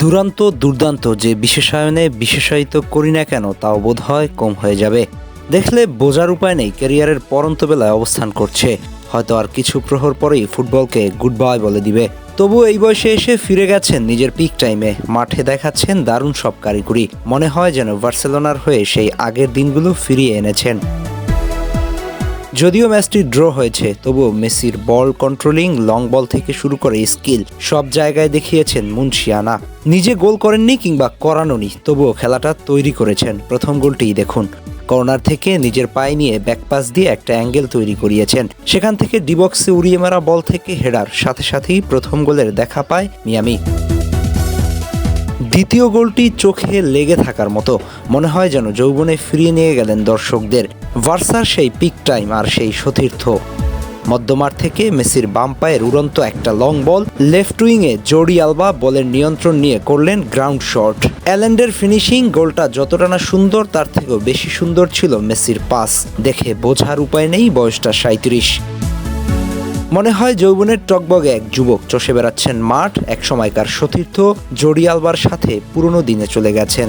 দুরন্ত, দুর্দান্ত যে বিশেষায়নে বিশেষায়িত করি না কেন তাও বোধ হয় কম হয়ে যাবে। দেখলে বোঝার উপায় নেই, ক্যারিয়ারের পরন্ত বেলায় অবস্থান করছে। হয়তো আর কিছু প্রহর পরেই ফুটবলকে গুড বাই বলে দিবে। তবু এই বয়সে এসে ফিরে গেছেন নিজের পিক টাইমে মাঠে দেখাচ্ছেন দারুণ সব কারিগরি। মনে হয় যেন বার্সেলোনার হয়ে সেই আগের দিনগুলো ফিরিয়ে এনেছেন। যদিও ম্যাচটি ড্র হয়েছে, তবুও মেসির বল কন্ট্রোলিং, লং বল থেকে শুরু করে স্কিল সব জায়গায় দেখিয়েছেন মুন্সিয়ানা। নিজে গোল করেননি কিংবা করানোনি, তবুও খেলাটা তৈরি করেছেন। প্রথম গোলটিই দেখুন। কর্নার থেকে নিজের পায়ে নিয়ে ব্যাকপাস দিয়ে একটা অ্যাঙ্গেল তৈরি করিয়েছেন। সেখান থেকে ডিবক্সে উড়িয়ে মারা বল থেকে হেডার, সাথে সাথেই প্রথম গোলের দেখা পায় মিয়ামি। দ্বিতীয় গোলটি চোখে লেগে থাকার মতো। মনে হয় যেন যৌবনে ফিরিয়ে নিয়ে গেলেন দর্শকদের। ভার্সার সেই পিক টাইম আর সেই সতীর্থ। মধ্যমাঠ থেকে মেসির বাম পায়ের উড়ন্ত একটা লং বল লেফট উইংয়ে জোডি আলবা বলের নিয়ন্ত্রণ নিয়ে করলেন গ্রাউন্ড শট অ্যালেন্ডের ফিনিশিং গোলটা যতটা না সুন্দর, তার থেকেও বেশি সুন্দর ছিল মেসির পাস দেখে বোঝার উপায় নেই বয়সটা সাঁত্রিশ মনে হয় যৌবনের টকবগে এক যুবক চষে বেড়াচ্ছেন মাঠ, এক সময়কার সতীর্থ, জোডি আলবার সাথে পুরনো দিনে চলে গেছেন।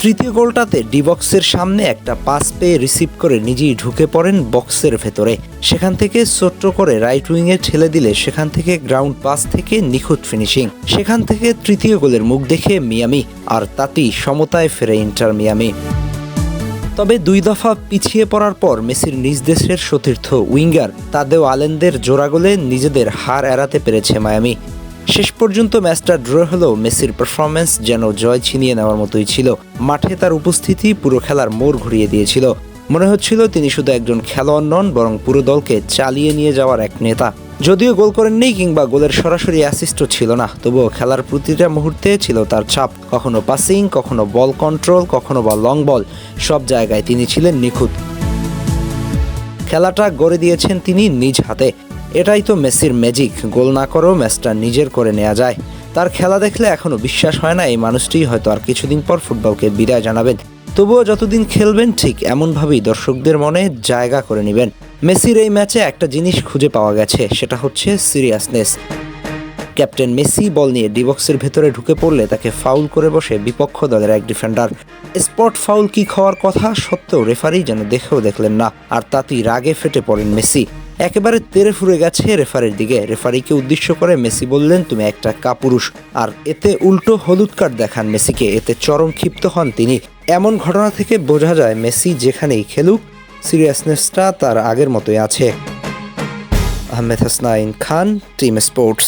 তৃতীয় গোলটাতে ডিবক্সের সামনে একটা পাস পেয়ে রিসিভ করে নিজেই ঢুকে পড়েন বক্সের ভেতরে। সেখান থেকে ছোট্ট করে রাইট উইংয়ে ঠেলে দিলে সেখান থেকে গ্রাউন্ড পাস থেকে নিখুঁত ফিনিশিং। সেখান থেকে তৃতীয় গোলের মুখ দেখে মিয়ামি, আর তাতেই সমতায় ফেরে ইন্টার মিয়ামি। তবে দুই দফা পিছিয়ে পড়ার পর মেসির নিজ দেশের সতীর্থ উইঙ্গার তাদেও আলেনদের জোড়া গোলে নিজেদের হার এড়াতে পেরেছে মায়ামি। শেষ পর্যন্ত ম্যাচটা ড্র হলেও মেসির পারফরমেন্স যেন জয় ছিনিয়ে নেওয়ার মতোই ছিল। মাঠে তার উপস্থিতি পুরো খেলার মোড় ঘুরিয়ে দিয়েছিল। মনে হচ্ছিল তিনি শুধু একজন খেলোয়াড় নন, বরং পুরো দলকে চালিয়ে নিয়ে যাওয়ার এক নেতা। যদিও গোল করেননি কিংবা গোলের সরাসরি অ্যাসিস্টও ছিল না, তবুও খেলার প্রতিটা মুহূর্তে ছিল তার ছাপ কখনো পাসিং কখনো বল কন্ট্রোল কখনো বা লং বল সব জায়গায় তিনি ছিলেন নিখুঁত। খেলাটা গড়ে দিয়েছেন তিনি নিজ হাতে। এটাই তো মেসির ম্যাজিক গোল না করেও ম্যাচটা নিজের করে নেওয়া যায়। তার খেলা দেখলে এখনও বিশ্বাস হয় না, এই মানুষটি হয়তো আর কিছুদিন পর ফুটবলকে বিদায় জানাবেন। তবুও যতদিন খেলবেন, ঠিক এমনভাবেই দর্শকদের মনে জায়গা করে নেবেন। মেসির এই ম্যাচে একটা জিনিস খুঁজে পাওয়া গেছে, সেটা হচ্ছে সিরিয়াসনেস ক্যাপ্টেন মেসি বল নিয়ে ডিবক্সের ভেতরে ঢুকে পড়লে তাকে ফাউল করে বসে বিপক্ষ দলের এক ডিফেন্ডার। স্পট ফাউল কি খাওয়ার কথা সত্ত্বেও রেফারি যেন দেখেও দেখলেন না, আর তাতেই রাগে ফেটে পড়েন মেসি। একেবারে তেরে ফুরে গেছে রেফারির দিকে, রেফারিকে উদ্দেশ্য করে মেসি বললেন, তুমি একটা কাপুরুষ। আর এতে উল্টো হলুদ কার্ড দেখান মেসিকে, এতে চরম ক্ষিপ্ত হন তিনি। এমন ঘটনা থেকে বোঝা যায় মেসি যেখানেই খেলুক সিরিয়াসনেসটা তার আগের মতোই আছে। Ahmed Hasnain Khan team sports.